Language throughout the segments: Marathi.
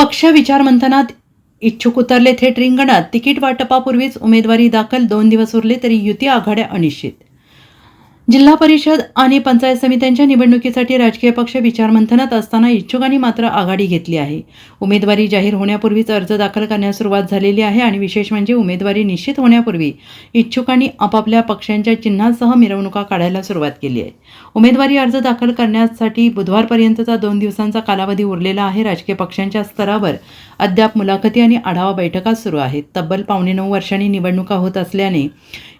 पक्ष विचारमंथनात इच्छुक उतरले थेट रिंगणात तिकीट वाटपापूर्वीच उमेदवारी दाखल दोन दिवस उरले तरी युती आघाड्या अनिश्चित. जिल्हा परिषद आणि पंचायत समित्यांच्या निवडणुकीसाठी राजकीय पक्ष विचारमंथनात असताना इच्छुकांनी मात्र आघाडी घेतली आहे. उमेदवारी जाहीर होण्यापूर्वीच अर्ज दाखल करण्यास सुरुवात झालेली आहे आणि विशेष म्हणजे उमेदवारी निश्चित होण्यापूर्वी इच्छुकांनी आपापल्या पक्षांच्या चिन्हासह मिरवणुका काढायला सुरुवात केली आहे. उमेदवारी अर्ज दाखल करण्यासाठी बुधवारपर्यंतचा दोन दिवसांचा कालावधी उरलेला आहे. राजकीय पक्षांच्या स्तरावर अद्याप मुलाखती आणि आढावा बैठका सुरू आहेत. तब्बल पावणे नऊ वर्षांनी निवडणुका होत असल्याने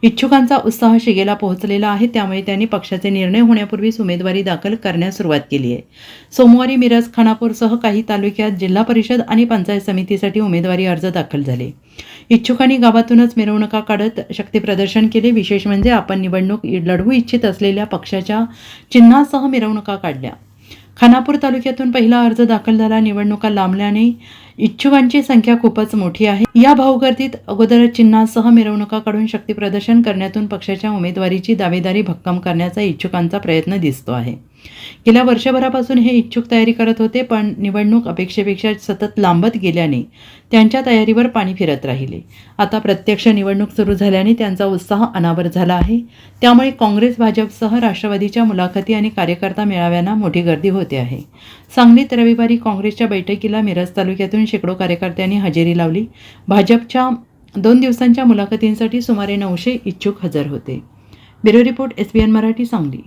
इच्छुकांचा उत्साह शिगेला पोहोचलेला आहे त्यामुळे त्यांनी पक्षाचे निर्णय होण्यापूर्वीच उमेदवारी दाखल करण्यास सुरुवात केली आहे. सोमवारी मिरज खानापूरसह काही तालुक्यात जिल्हा परिषद आणि पंचायत समितीसाठी उमेदवारी अर्ज दाखल झाले. इच्छुकांनी गावातूनच मिरवणुका काढत शक्तीप्रदर्शन केले. विशेष म्हणजे आपण निवडणूक लढवू इच्छित असलेल्या पक्षाच्या चिन्हासह मिरवणुका काढल्या. खानापूर तालुक्यातून पहिला अर्ज दाखल झाला. निवडणुका लांबल्याने इच्छुकांची संख्या खूपच मोठी आहे. या भाऊगर्दीत अगोदर चिन्हासह मिरवणुका काढून शक्ती प्रदर्शन करण्यातून पक्षाच्या उमेदवारीची दावेदारी भक्कम करण्याचा इच्छुकांचा प्रयत्न दिसतो आहे. गेल्या वर्षभरापासून हे इच्छुक तयारी करत होते पण निवडणूक अपेक्षेपेक्षा सतत लांबत गेल्याने त्यांच्या तयारीवर पाणी फिरत राहिले. आता प्रत्यक्ष निवडणूक सुरू झाल्याने त्यांचा उत्साह अनावर झाला आहे. त्यामुळे काँग्रेस भाजपसह राष्ट्रवादीच्या मुलाखती आणि कार्यकर्ता मेळाव्यांना मोठी गर्दी होते आहे. सांगलीत रविवारी काँग्रेसच्या बैठकीला मिरज तालुक्यातून शेकडो कार्यकर्त्यांनी हजेरी लावली. भाजपच्या दोन दिवसांच्या मुलाखतींसाठी सुमारे नऊशे इच्छुक हजर होते. Bureau report S B N Marathi Sangli.